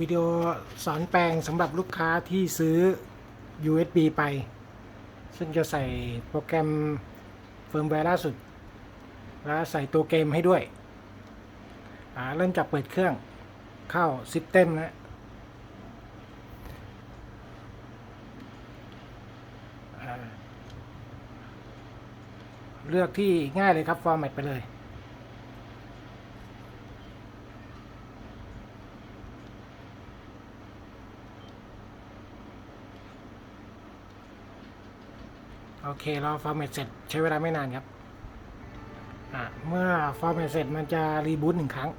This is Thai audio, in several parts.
วิดีโอสอนแปลงสำหรับลูกค้าที่ซื้อ USB ไป ซึ่งจะใส่โปรแกรมเฟิร์มแวร์ล่าสุด แล้วใส่ตัวเกมให้ด้วย เริ่มจากเปิดเครื่องเข้า System นะเลือกที่ง่ายเลยครับ Format ไปเลย โอเคเรอฟอร์แมตเสร็จใช้เวลาไม่นานครับเมื่อฟอร์แมตเสร็จมันจะรีบูตหนึ่งครั้ง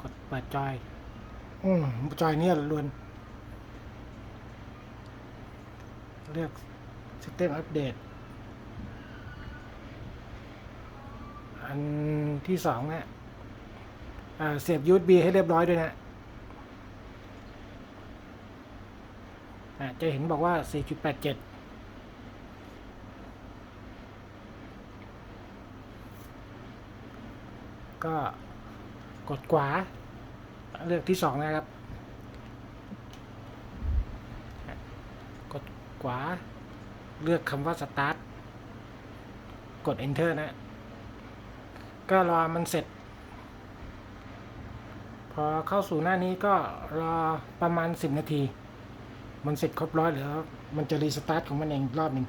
กดเปิดจอย อืมจอยเนี่ยล้วน เลือก System Update อันที่สองเนี่ยเสียบ USB ให้เรียบร้อยด้วยนะ อะ จะเห็นบอกว่า 4.87ก็กดขวาเลือกที่สองนะครับ กดขวาเลือกคำว่า start กด enter นะ ก็รอมันเสร็จ พอเข้าสู่หน้านี้ก็รอประมาณ 10 นาที มันเสร็จครบร้อยแล้ว มันจะรีสตาร์ทของมันเองรอบหนึ่ง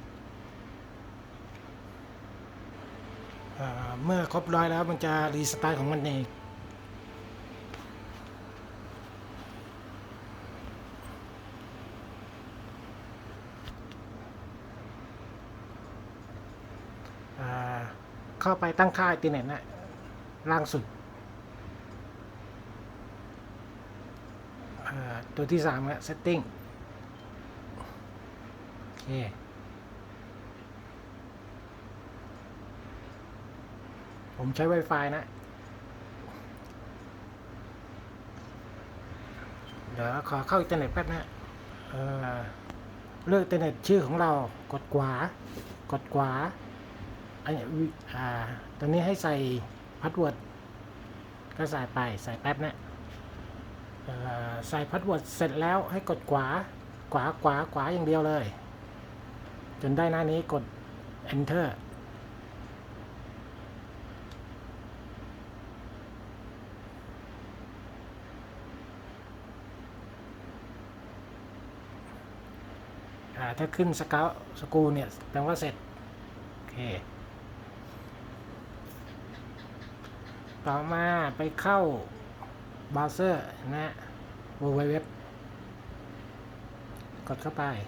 เมื่อครบร้อยแล้วมันจะรีสตาร์ทของมันเองเข้าไปตั้งค่าอินเทอร์เน็ตนะล่างสุดตัวที่สามนะ setting ผมใช้ Wi-Fi นะ เดี๋ยวขอเข้าอินเทอร์เน็ตแป๊บนะเอ่อเลือกอินเทอร์เน็ตชื่อของเรากดขวา กดขวาอันนี้อ่าตอนนี้ให้ใส่พาสเวิร์ดก็ใส่ไปใส่แป๊บนะเอ่อใส่พาสเวิร์ดเสร็จแล้วให้กดขวาขวาขวาขวาอย่างเดียวเลย จนได้หน้านี้กด enter ถ้าขึ้นสเกลสกูเนี่ยแปลว่าเสร็จ โอเค ต่อมาไปเข้าเบราว์เซอร์นะ www กดเข้าไปอ่า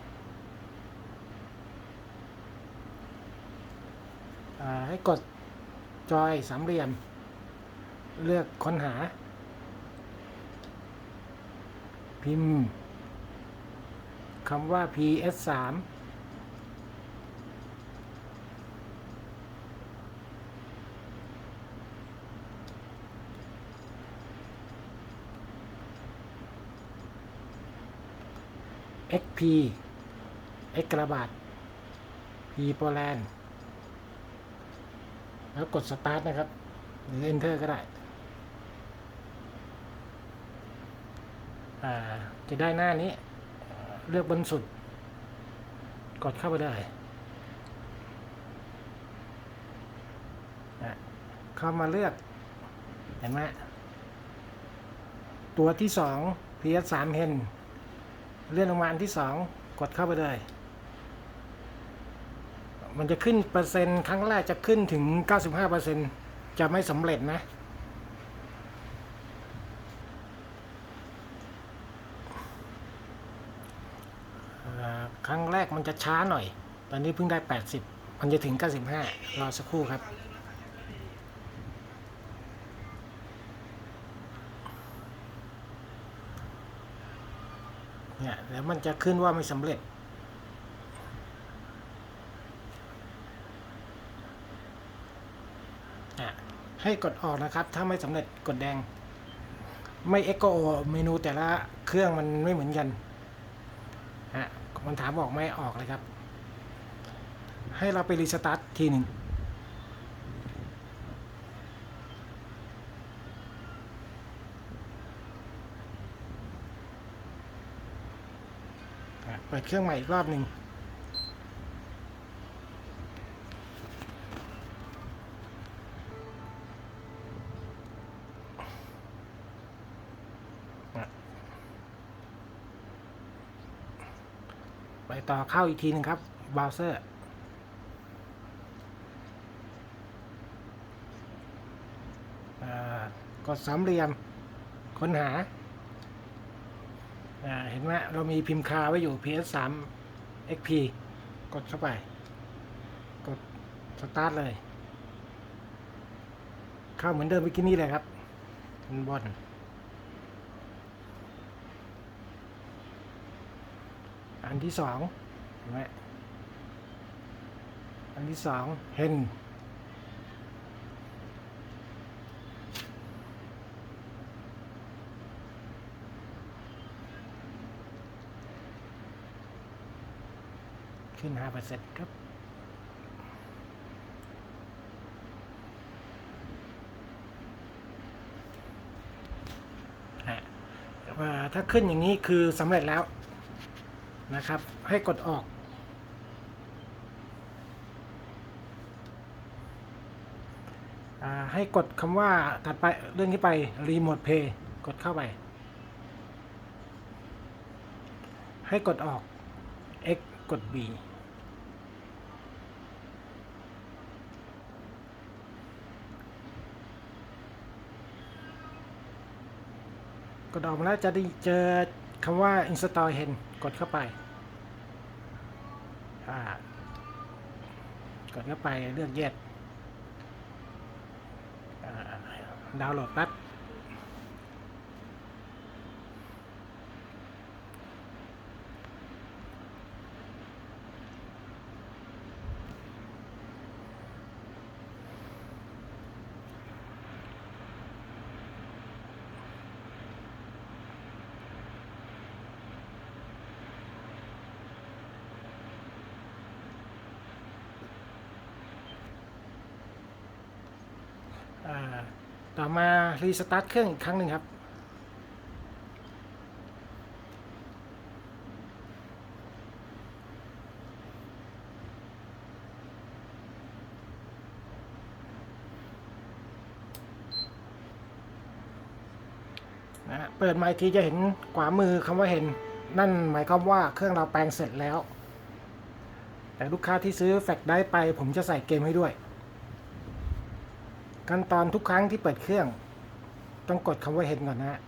ให้กดจอยสามเหลี่ยม เลือกค้นหา พิมพ์คำว่า PS3 XP X กระบาด P โปแลนด์ แล้วกด Start นะครับ หรือ Enter ก็ได้ จะได้หน้านี้ เลือกบนสุด กดเข้าไปเลยเข้ามาเลือก เห็นไหมตัวที่สอง PS3 Hen เลื่อนลงมาอันที่สองกดเข้าไปเลย มันจะขึ้นเปอร์เซ็นต์ครั้งแรกจะขึ้นถึง 95%จะไม่สำเร็จนะ ครั้งแรกมันจะช้าหน่อย ตอนนี้เพิ่งได้ 80 มันจะถึง 95 รอสักครู่ครับเนี่ยแล้วมันจะขึ้นว่าไม่สำเร็จ ให้กดออกนะครับ ถ้าไม่สำเร็จกดแดง ไม่เอ็กโกเมนูแต่ละเครื่องมันไม่เหมือนกันฮะมันถามบอกไม่ออกเลยครับ ให้เราไปรีสตาร์ททีหนึ่งเปิดเครื่องใหม่อีกรอบหนึ่ง ไปต่อเข้าอีกทีหนึ่งครับเบราว์เซอร์กดสามเหลี่ยมค้นหาอ่าเห็นไหมเรามีพิมพ์คาไว้อยู่ PS3 XP กดเข้าไป กดสตาร์ทเลย เข้าเหมือนเดิมเมื่อกี้นี้เลยครับบนบน อันที่สองเห็นไหมอันที่สองเห็นขึ้น 5%ครับอะว่าถ้าขึ้นอย่างนี้คือสำเร็จแล้ว นะครับ ให้กดออก ให้กดคำว่าถัดไปเรื่องนี้ไป Remote Play กดเข้าไป ให้กดออก X กด B กดออกมาแล้วจะได้เจอคำว่า install hen กดเข้าไปอ่ากดเข้าไปเลือก yes อ่าดาวน์โหลดแป๊บ อ่า ต่อมารีสตาร์ทเครื่องอีกครั้งหนึ่งครับ นะเปิดไมาอีกทีจะเห็นขวามือคำว่าเห็น นั่นหมายความว่าเครื่องเราแปลงเสร็จแล้ว แต่ลูกค้าที่ซื้อแฟกได้ไป ผมจะใส่เกมให้ด้วย ขั้นตอนทุกครั้งที่เปิดเครื่อง ต้องกดคำว่าเห็นก่อนนะฮะ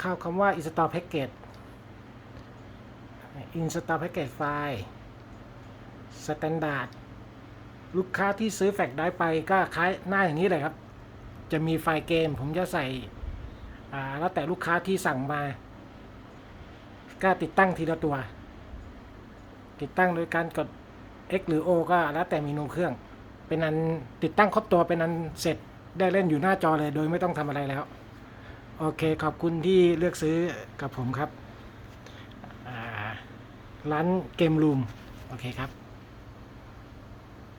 เข้าคำว่า install package install package file standard ลูกค้าที่ซื้อแฟกได้ไปก็คล้ายหน้าอย่างนี้เลยครับ จะมีไฟล์เกม ผมจะใส่อ่าแล้วแต่ลูกค้าที่สั่งมา ก็ติดตั้งทีละตัว ติดตั้งโดยการกด X หรือ O ก็แล้วแต่เมนูเครื่อง เป็นอันติดตั้งครบตัวเป็นอันเสร็จได้เล่นอยู่หน้าจอเลยโดยไม่ต้องทำอะไรแล้ว โอเคขอบคุณที่เลือกซื้อกับผมครับร้านเกมรูม โอเคครับ